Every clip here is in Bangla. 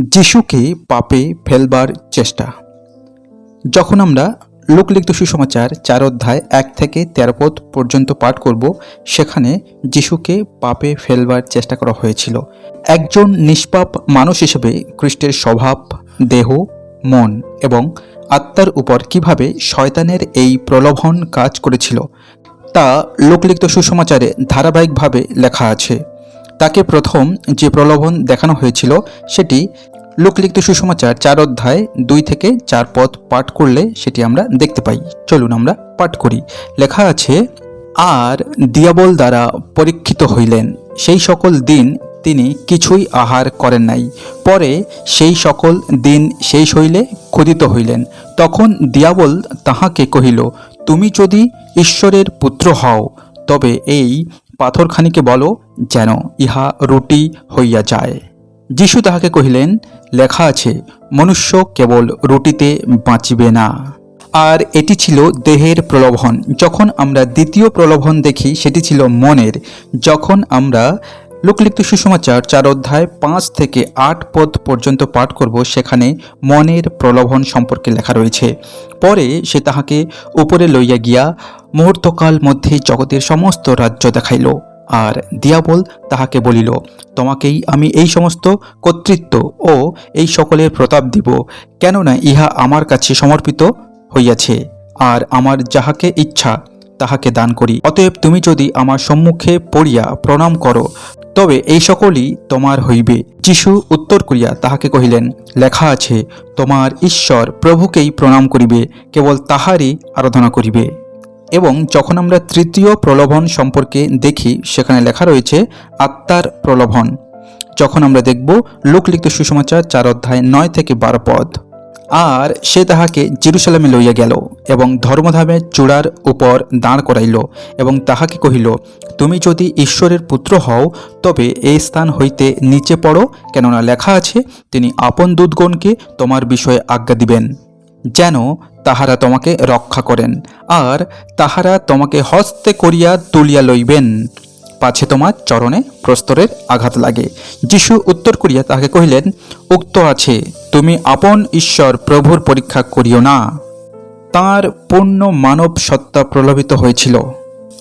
যিশুকে পাপে ফেলবার চেষ্টা। যখন আমরা লোকলিখিত সুসমাচার চার অধ্যায় এক থেকে তেরো পদ পর্যন্ত পাঠ করব, সেখানে যিশুকে পাপে ফেলবার চেষ্টা করা হয়েছিল। একজন নিষ্পাপ মানুষ হিসেবে খ্রিস্টের স্বভাব, দেহ, মন এবং আত্মার উপর কীভাবে শয়তানের এই প্রলোভন কাজ করেছিল, তা লোকলিখিত সুসমাচারে ধারাবাহিকভাবে লেখা আছে। তাকে প্রথম যে প্রলোভন দেখানো হয়েছিল সেটি লোকলিখিত সুসমাচার চার অধ্যায় দুই থেকে চার পদ পাঠ করলে সেটি আমরা দেখতে পাই। চলুন আমরা পাঠ করি। লেখা আছে, আর দিয়াবল দ্বারা পরীক্ষিত হইলেন। সেই সকল দিন তিনি কিছুই আহার করেন নাই। পরে সেই সকল দিন শেষ হইলে ক্ষুদিত হইলেন। তখন দিয়াবল তাহাকে কহিল, তুমি যদি ঈশ্বরের পুত্র হও, তবে এই পাথরখানিকে বলো যেন ইহা রুটি হইয়া যায়। যিশু তাহাকে কহিলেন, লেখা আছে, মনুষ্য কেবল রুটিতে বাঁচিবে না। আর এটি ছিল দেহের প্রলোভন। যখন আমরা দ্বিতীয় প্রলোভন দেখি, সেটি ছিল মনের। যখন আমরা লোকলিপ্ত সুসমাচার চার অধ্যায় পাঁচ থেকে আট পদ পর্যন্ত পাঠ করব, সেখানে মনের প্রলোভন সম্পর্কে লেখা রয়েছে। পরে সে তাহাকে উপরে লইয়া গিয়া মুহূর্তকাল মধ্যে জগতের সমস্ত রাজ্য দেখাইল। আর দিয়াবল তাহাকে বলিল, তোমাকেই আমি এই সমস্ত কর্তৃত্ব ও এই সকলের প্রতাপ দিব। কেননা ইহা আমার কাছে সমর্পিত হইয়াছে, আর আমার যাহাকে ইচ্ছা তাহাকে দান করি। অতএব তুমি যদি আমার সম্মুখে পড়িয়া প্রণাম করো, তবে এই সকলই তোমার হইবে। যিশু উত্তর করিয়া তাহাকে কহিলেন, লেখা আছে, তোমার ঈশ্বর প্রভুকেই প্রণাম করিবে, কেবল তাহারই আরাধনা করিবে। এবং যখন আমরা তৃতীয় প্রলোভন সম্পর্কে দেখি, সেখানে লেখা রয়েছে, আত্মার প্রলোভন। যখন আমরা দেখব লোকলিখিত সুসমাচার চার অধ্যায় নয় থেকে বারো পদ। আর সে তাহাকে জেরুসালামে লইয়া গেল এবং ধর্মধামের চূড়ার উপর দাঁড় করাইল এবং তাহাকে কহিল, তুমি যদি ঈশ্বরের পুত্র হও, তবে এই স্থান হইতে নিচে পড়ো। কেননা লেখা আছে, তিনি আপন দূতগণকে তোমার বিষয়ে আজ্ঞা দিবেন। যেন তাহারা তোমাকে রক্ষা করেন, আর তাহারা তোমাকে হস্তে করিয়া তুলিয়া লইবেন। পাছে তোমার চরণে প্রস্তরের আঘাত লাগে। যিশু উত্তর করিয়া তাহাকে কহিলেন, উক্ত আছে, তুমি আপন ঈশ্বর প্রভুর পরীক্ষা করিও না। তার পূর্ণ মানব সত্তা প্রলোভিত হয়েছিল।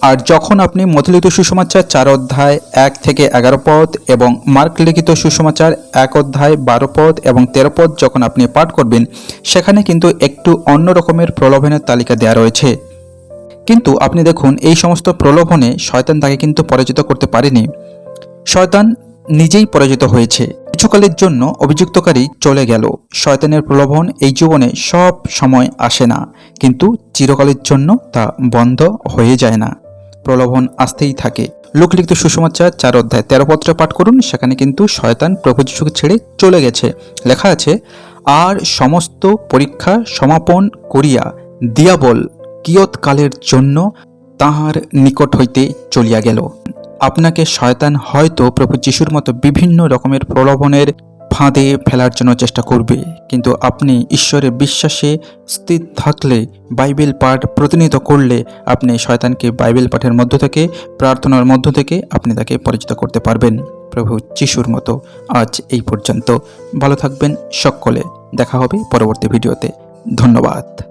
আর যখন আপনি মথলিখিত সুসমাচার চার অধ্যায় এক থেকে এগারো পদ এবং মার্ক লিখিত সুসমাচার এক অধ্যায় বারো পদ এবং তেরো পদ যখন আপনি পাঠ করবেন, সেখানে কিন্তু একটু অন্য রকমের প্রলোভনের তালিকা দেওয়া রয়েছে। কিন্তু আপনি দেখুন, এই সমস্ত প্রলোভনে শয়তান তাকে কিন্তু পরাজিত করতে পারেনি। শয়তান নিজেই পরাজিত হয়েছে। কিছুকালের জন্য অভিযুক্তকারী চলে গেল। শয়তানের প্রলোভন এই জীবনে সব সময় আসে না। কিন্তু চিরকালের জন্য তা বন্ধ হয়ে যায় না। প্রলোভন আসতেই থাকে। লোকলিখিত সুসমাচার চার অধ্যায় তেরো পত্র পাঠ করুন, সেখানে কিন্তু শয়তান প্রভু যিশুকে ছেড়ে চলে গেছে। লেখা আছে, আর সমস্ত পরীক্ষা সমাপন করিয়া দিয়াবল কিয়ৎকালের জন্য তাহার নিকট হইতে চলিয়া গেল। আপনাকে শয়তান হয়তো প্রভু যিশুর মতো বিভিন্ন রকমের প্রলোভনের ফাঁদে ফেলার জন্য চেষ্টা করবে, কিন্তু আপনি ঈশ্বরে বিশ্বাসে স্থির থাকলে, বাইবেল পাঠ প্রতিনিধিত করলে আপনি শয়তানকে বাইবেল পাঠের মধ্য থেকে, প্রার্থনার মধ্য থেকে আপনি তাকে পরিচিত করতে পারবেন। প্রভু যিশুর মতো, আজ এই পর্যন্ত। ভালো থাকবেন সকলে। দেখা হবে পরবর্তী ভিডিওতে। ধন্যবাদ।